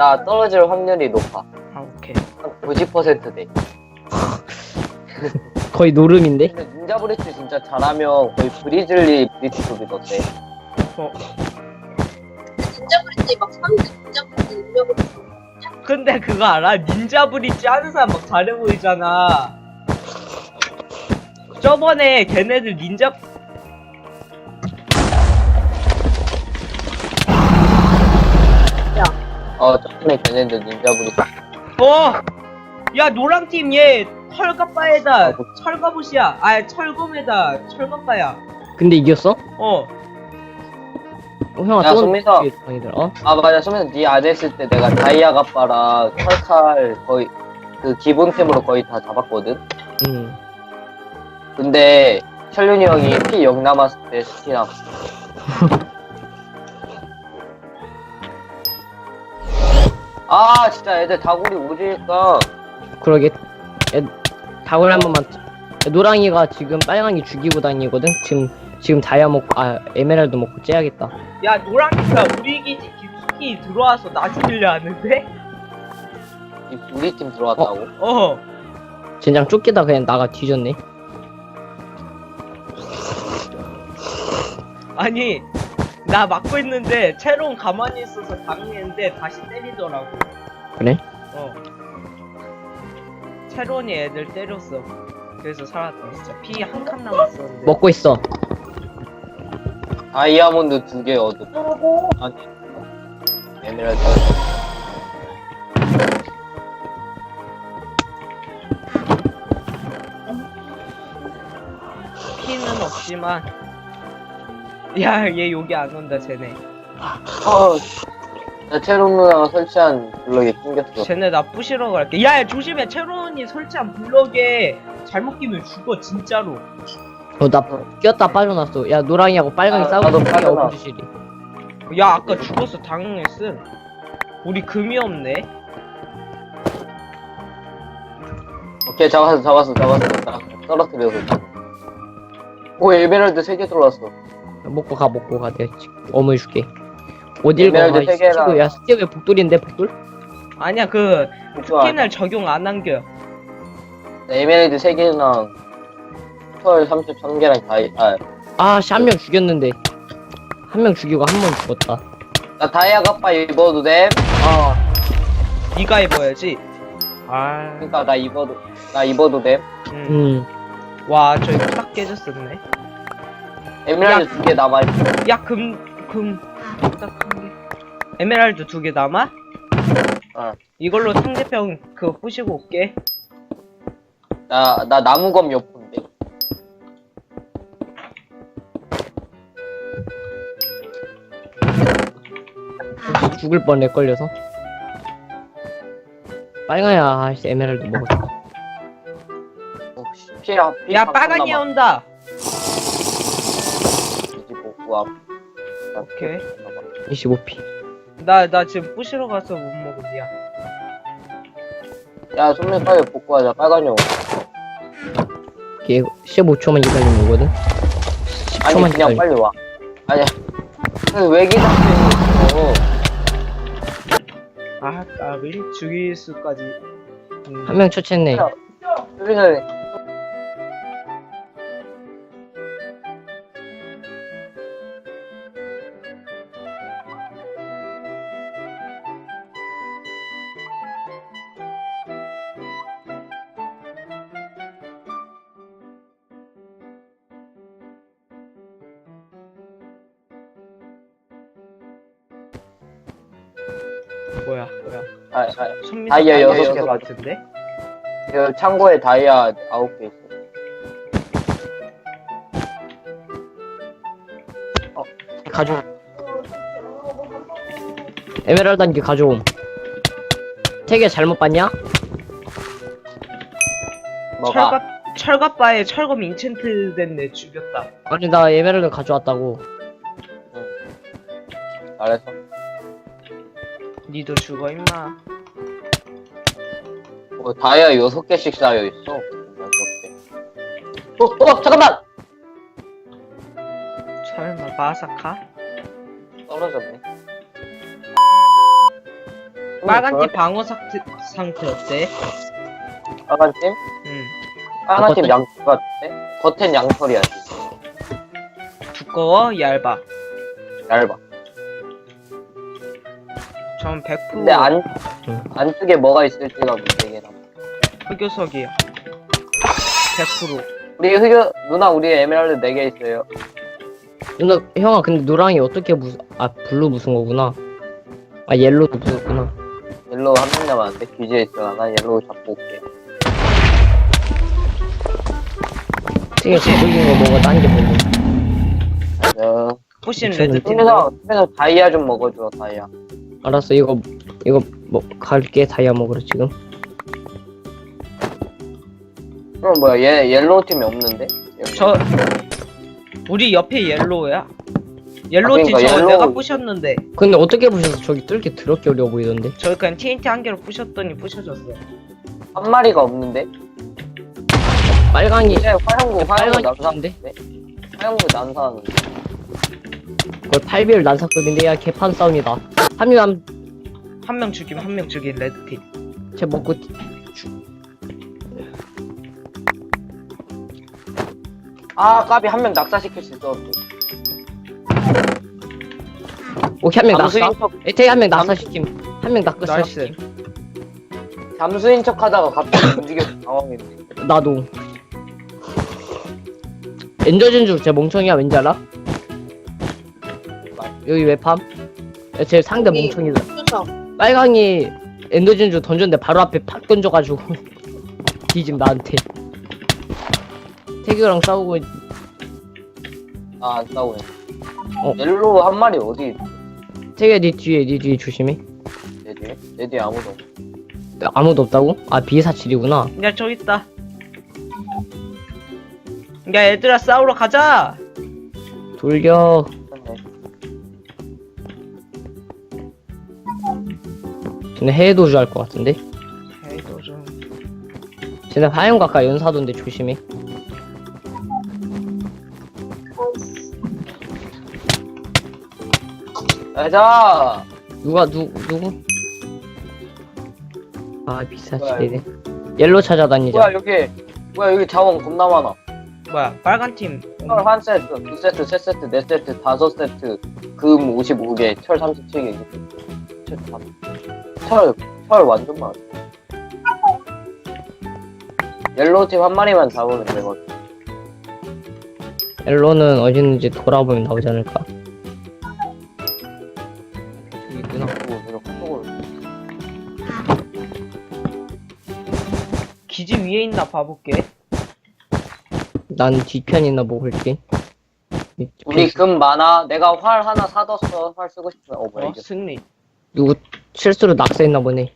나 떨어질 확률이 높아. 아 오케이. 한 90% 돼. 거의 노름인데? 근데 닌자 브리츠 진짜 잘하면 거의 브리즐리 브리츠급이던데. 어. 진짜 브릿지 막 사람들 진짜 브릿지 능력을 근데 그거 알아? 닌자 브릿지 하는 사람 막 잘해 보이잖아. 저번에 걔네들 닌자 어, 저번에 걔네들 닌자 브리츠. 어! 야 노랑팀 얘 털갑바에다 아, 뭐- 철갑옷이야 아 철검에다 철갑바야 근데 이겼어? 어 어, 형아 야, 또 소민아. 방이들 어? 아, 맞아. 소면 니안 했을 때 내가 다이아 갑바랑 칼칼 거의 그 기본템으로 거의 다 잡았거든? 응. 근데 철륜이 형이 피 0 남았을 때 스티나 아 진짜 애들 다구리 오지니까 그러게. 야, 다굴 한 번만. 야, 노랑이가 지금 빨강이 죽이고 다니거든? 지금, 지금 다이아 먹고, 아, 에메랄드 먹고 째야겠다. 야 노랑이가 우리 기지 깊숙이 들어와서 나 죽이려 하는데? 이 우리 팀 들어왔다고 어 젠장 쫓기다 그냥 나가 뒤졌네. 아니 나 막고 있는데 채롱 가만히 있어서 당했는데 다시 때리더라고. 그래? 어. 채론이 애들 때렸어. 그래서 살았다 진짜. 피 한 칸 남았었는데. 먹고 있어. 다이아몬드 두 개 얻음 아니 에메랄드 피는 없지만 야 얘 여기 안 온다 쟤네. 어, 나 체론 누나가 설치한 블럭에 낑겼어. 쟤네 나 부시러 갈게. 야, 야 조심해. 채론이 설치한 블럭에 잘못 끼면 죽어 진짜로. 어, 나 끼었다 빠져났어. 야, 노랑이하고 빨강이 아, 싸우고 나도 있는 게 빠져나. 어부지실이. 야 아까 죽어서 당했음. 우리 금이 없네. 오케이 잡았어 잡았어 잡았어. 딱 떨어뜨려서. 오 에메랄드 세개 들어왔어 먹고 가, 먹고 가. 내가 지- 어물 줄게. 어딜 가? 에메랄드 아, 세 개랑- 스티브, 야, 스티브 복돌인데, 복돌? 아니야 그. 스킨을 적용 안 한겨 에메랄드 3개랑 털 33개랑 다이, 아, 아, 씨, 한 명 죽였는데. 한 명 죽이고 한 명 죽었다. 나 다이아 갑바 입어도 돼? 어 네가 입어야지 아 그니까 나 입어도, 나 입어도 돼? 음. 음. 와 저기 딱 깨졌었네 에메랄드 두 개 남아 있어. 야 금금 딱한개 에메랄드 두 개 남아? 어. 이걸로 상대편 그거 부시고 올게 나, 나 나무검 옆인데. 죽을 뻔해, 걸려서. 빨강이야, 아씨, 에메랄드 먹었어. 어, 씨, 피, 한- 피야한 빨강이 칸 온다 나 오케이. 피 남아. 25피. 나 나 지금 부시러 가서 못 먹어 미안 야, 손님 빨리 복구하자. 빨간이 형. 이게 15초만 기다리면 오거든? 아니, 10초만 그냥 기다려. 빨리 와. 아니야. 왜 기다리고 있어? 아 까비 죽일 수까지 음. 한명 처치했네. 야. 수빈아, 뭐야 뭐야 아, 아, 다이아 다이아 여섯 개 같은데? 그 창고에 다이아 아홉 개 있어. 가져. 에메랄드 한 개 가져옴. 세 개 잘못 봤냐? 뭐가? 철갑 철갑바에 철검 인챈트 된내 죽였다 아니, 나 에메랄드 가져왔다고. 잘했어. 니도 죽어 임마 뭐 다이아 여섯 개씩 쌓여 있어. 여섯 개. 어, 어, 잠깐만. 설마 마사카? 떨어졌네. 빨간 팀 방어 상태, 상태 어때? 빨간 팀? 응. 빨간 팀? 양털 같은데? 겉엔 양털이야. 두꺼워? 얇아? 얇아. 전 100% 근데 안, 응. 안쪽에 뭐가 있을지가 문제긴 함. 흑요석이야. 100%. 우리 흑여, 누나 우리 에메랄드 4개 있어요. 누나 형아 근데 노랑이 어떻게 무슨 아 블루 무슨 거구나 아 옐로도 무슨구나 옐로우 한 명 남았는데 귀지에 있어. 난 옐로우 잡고 올게. 되게 저쪽인 거 뭐가 딴게 뭐고 어, 포신 미쳤네. 레드팀. 팀에서, 팀에서 다이아 좀 먹어줘, 다이아. 알았어 이거 이거 뭐 갈게 다이아 먹으러 지금 그럼 뭐야, 얘, 옐로우 팀이 없는데? 저 우리 옆에 옐로우야. 옐로우 아, 팀 그러니까 저거 옐로우- 내가 부셨는데 근데 어떻게 부셔서 저기 뚫기 더럽게 어려워 보이던데 저희 그냥 TNT 한 개로 부셨더니 부셔졌어. 한 마리가 없는데? 빨강이 이제 화영구, 화영구 빨강이 남사하는데? 화영구 남사하는데? 그걸 8비율 난사급인데 야 개판 싸움이다 한명 한명 죽이면 한 명 죽인 레드팀. 쟤 먹고 아, 까비 한 명 낙사시킬 수 있어. 오케이 한명 낙사 잠수인 척, 에테이 한 명 낙사 시킴 한 명 낙사 나이스. 시킴 잠수인 척 하다가 갑자기 움직여서 당황했네. 나도 엔저진주 쟤 멍청이야 왠지 알아? 여기 웹팜? 야, 쟤 상대 여기. 멍청이다. 빨강이 엔더 진주 던졌는데 바로 앞에 팍 던져가지고 뒤짐 나한테 태규랑 싸우고 있- 아, 안 싸우네. 어. 옐로우 한 마리 어디 있지? 태규야 니 뒤에 니 뒤에 조심해 내 뒤에? 내 뒤에 아무도 없어. 아무도 없다고? 아 비사칠이구나 야 저기 있다. 야 얘들아 싸우러 가자. 돌려 근데 해외 도주 할 것 같은데? 해도좀 쟤네 화염각과 연사도인데 조심해. 가자 누가 누 누구? 아 비싸지네. 옐로 찾아다니자. 뭐야 여기 뭐야 여기 자원 겁나 많아 뭐야 빨간 팀 철 한 세트, 두 세트, 세 세트, 네 세트, 다섯 세트 금 55개, 철 37개 철 3 펄, 펄 완전 많아. 옐로우 팀 한 마리만 잡으면 되거든. 엘로우는 어디 있는지 돌아보면 나오지 않을까? 기지 위에 있나 봐볼게. 난 뒤편이나 먹을게. 우리 금 많아. 내가 활 하나 사뒀어. 활 쓰고 싶어. 어, 뭐야, 어, 이게. 승리. 누구 실수로 낙서했나 보네